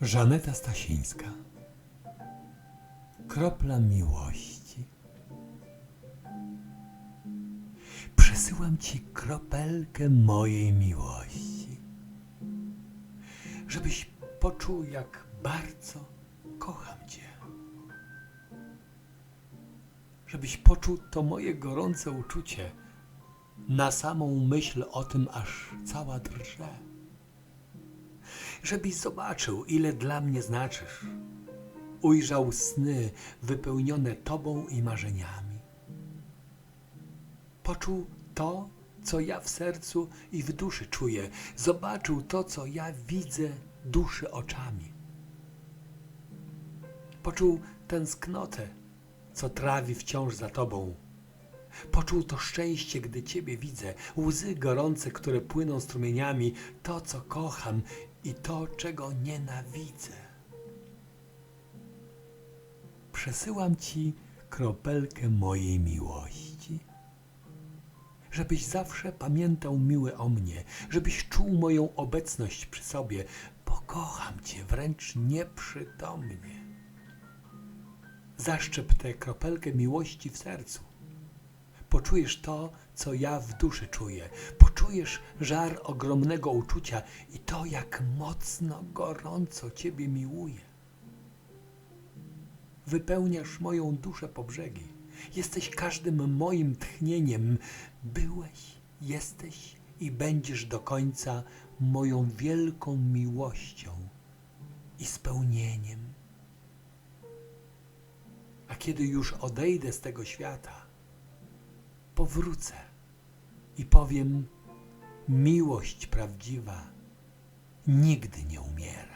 Żaneta Stasińska. Kropla miłości. Przesyłam ci kropelkę mojej miłości Żebyś poczuł jak bardzo kocham cię. Żebyś poczuł to moje gorące uczucie Na samą myśl o tym aż cała drże żebyś zobaczył, ile dla mnie znaczysz. Ujrzał sny wypełnione Tobą i marzeniami. Poczuł to, co ja w sercu i w duszy czuję. Zobaczył to, co ja widzę duszy oczami. Poczuł tęsknotę, co trawi wciąż za Tobą. Poczuł to szczęście, gdy Ciebie widzę, łzy gorące, które płyną strumieniami, to, co kocham i to, czego nienawidzę. Przesyłam Ci kropelkę mojej miłości, żebyś zawsze pamiętał miłe o mnie, żebyś czuł moją obecność przy sobie, bo kocham Cię wręcz nieprzytomnie. Zaszczep tę kropelkę miłości w sercu poczujesz to, co ja w duszy czuję. Poczujesz żar ogromnego uczucia i to, jak mocno, gorąco Ciebie miłuję. Wypełniasz moją duszę po brzegi. Jesteś każdym moim tchnieniem. Byłeś, jesteś i będziesz do końca moją wielką miłością i spełnieniem. A kiedy już odejdę z tego świata, powrócę i powiem: Miłość prawdziwa nigdy nie umiera.